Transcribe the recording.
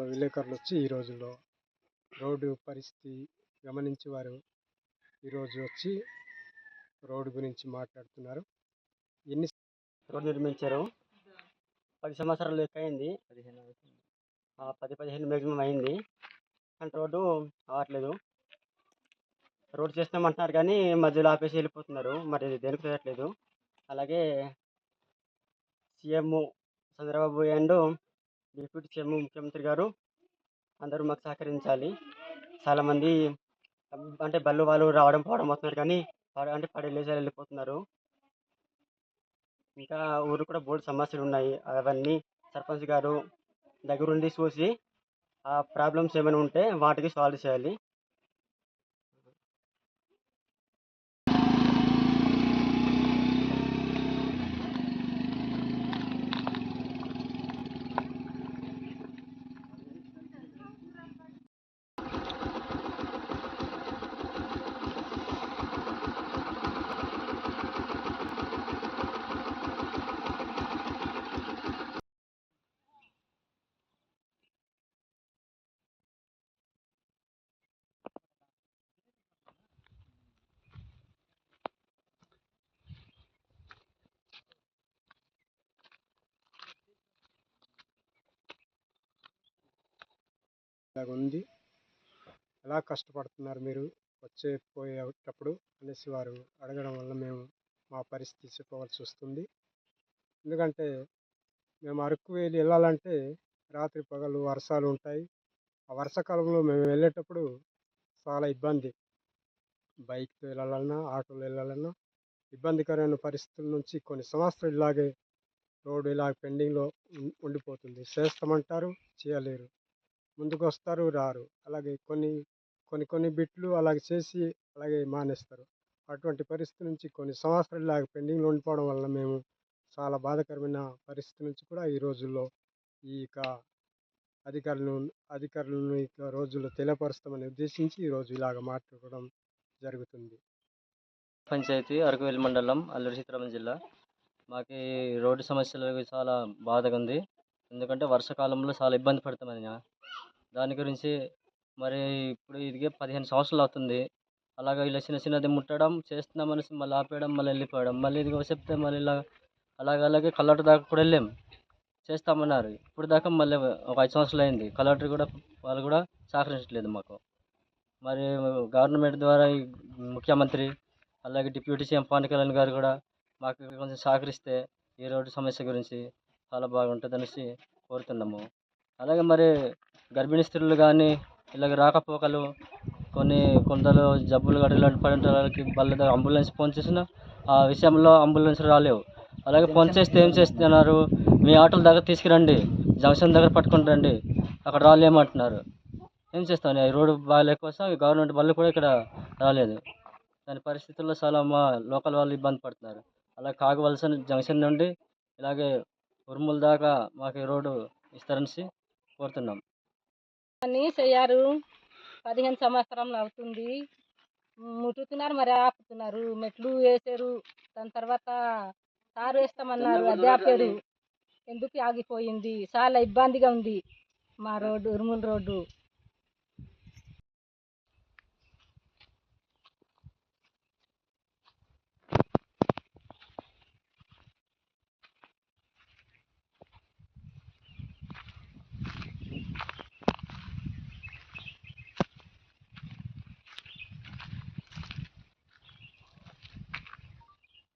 విలేకరులు వచ్చి ఈ రోజుల్లో రోడ్డు పరిస్థితి గమనించి వారు ఈరోజు వచ్చి రోడ్డు గురించి మాట్లాడుతున్నారు. ఎన్ని రోడ్డు నిర్మించారు? పది సంవత్సరాలు లెక్క అయింది పదిహేను పది పదిహేను మ్యాక్సిమం అయింది. కానీ రోడ్డు అవ్వట్లేదు రోడ్డు చేస్తామంటున్నారు కానీ మధ్యలో ఆపేసి వెళ్ళిపోతున్నారు. మరి దేనికి చేయట్లేదు అలాగే CM Chandrababu and deputy CM ముఖ్యమంత్రి గారు అందరూ మాకు సహకరించాలి. చాలామంది అంటే బళ్ళు వాళ్ళు రావడం పోవడం అవుతున్నారు కానీ అంటే పడి వెళ్ళిపోతున్నారు. ఇంకా ఊరు కూడా బోర్డు సమస్యలు ఉన్నాయి. అవన్నీ సర్పంచ్ గారు దగ్గరుండి చూసి ఆ ప్రాబ్లమ్స్ ఏమైనా ఉంటే వాటికి సాల్వ్ చేయాలి. ఉంది. ఎలా కష్టపడుతున్నారు మీరు వచ్చే పోయేటప్పుడు అనేసి వారు అడగడం వల్ల మేము మా పరిస్థితి చెప్పవలసి వస్తుంది. ఎందుకంటే మేము అరకు వెళ్ళి వెళ్ళాలంటే రాత్రి పగలు వర్షాలు ఉంటాయి. ఆ వర్షాకాలంలో మేము వెళ్ళేటప్పుడు చాలా ఇబ్బంది. బైక్తో వెళ్ళాలన్నా ఆటోలో వెళ్ళాలన్నా ఇబ్బందికరమైన పరిస్థితుల నుంచి కొన్ని సంవత్సరాలు ఇలాగే రోడ్డు ఇలా పెండింగ్లో ఉం- ఉండిపోతుంది. చేస్తామంటారు చేయలేరు. ముందుకు వస్తారు రారు. అలాగే కొన్ని కొన్ని కొన్ని బిట్లు అలాగే చేసి అలాగే మానేస్తారు. అటువంటి పరిస్థితి నుంచి కొన్ని సంవత్సరాలు ఇలాగ పెండింగ్లో ఉండిపోవడం వల్ల మేము చాలా బాధాకరమైన పరిస్థితి నుంచి కూడా ఈ రోజుల్లో ఈ యొక్క అధికారులను అధికారులను ఈ రోజుల్లో తెలియపరుస్తామని ఉద్దేశించి ఈరోజు ఇలాగ మాట్లాడడం జరుగుతుంది. పంచాయతీ అరకువేలి మండలం అల్లూరి సీతారామం జిల్లా. మాకు ఈ రోడ్డు సమస్యలు చాలా బాధగా ఉంది. ఎందుకంటే వర్షాకాలంలో చాలా ఇబ్బంది పడతామని దాని గురించి మరి ఇప్పుడు ఇదిగే పదిహేను సంవత్సరాలు అవుతుంది. అలాగే ఇలా చిన్న చిన్నది ముట్టడం చేస్తున్నాం అనేసి మళ్ళీ ఆపేయడం మళ్ళీ వెళ్ళిపోవడం మళ్ళీ ఇదిగో చెప్తే మళ్ళీ ఇలా అలాగే అలాగే కలెక్టర్ దాకా కూడా వెళ్ళాం. చేస్తామన్నారు. ఇప్పుడు దాకా మళ్ళీ ఒక ఐదు సంవత్సరాలు అయింది. కలెక్టర్ కూడా వాళ్ళు కూడా సహకరించట్లేదు మాకు. మరి గవర్నమెంట్ ద్వారా ఈ ముఖ్యమంత్రి అలాగే డిప్యూటీ సీఎం పవన్ కళ్యాణ్ గారు కూడా మాకు కొంచెం సహకరిస్తే ఈ రోడ్డు సమస్య గురించి చాలా బాగుంటుంది అనేసి కోరుతున్నాము. అలాగే మరి గర్భిణీ స్త్రీలు కానీ ఇలాగ రాకపోకలు కొన్ని కొందరు జబ్బులు గట్రా ఇలాంటి పడిన వాళ్ళకి వాళ్ళ దగ్గర అంబులెన్స్ ఫోన్ చేసినా ఆ విషయంలో అంబులెన్స్ రాలేవు. అలాగే ఫోన్ చేస్తే ఏం చేస్తున్నారు? మీ ఆటోల దగ్గర తీసుకురండి జంక్షన్ దగ్గర పట్టుకుని రండి అక్కడ రాలేమంటున్నారు. ఏం చేస్తాం రోడ్డు బాగాలేక కోసం గవర్నమెంట్ బళ్ళు కూడా ఇక్కడ రాలేదు. దాని పరిస్థితుల్లో చాలా మా లోకల్ వాళ్ళు ఇబ్బంది పడుతున్నారు. అలా కాగవలసిన జంక్షన్ నుండి ఇలాగే ఉరుముల దాకా మాకు రోడ్డు ఇస్తారనేసి కోరుతున్నాం. అని చెయ్యారు. పదిహేను సంవత్సరంలో అవుతుంది ముట్టుతున్నారు మరి ఆపుతున్నారు. మెట్లు వేసారు దాని తర్వాత సారు వేస్తామన్నారు. అది ఆపారు. ఎందుకు ఆగిపోయింది? చాలా ఇబ్బందిగా ఉంది మా రోడ్డు ఉరుముల రోడ్డు.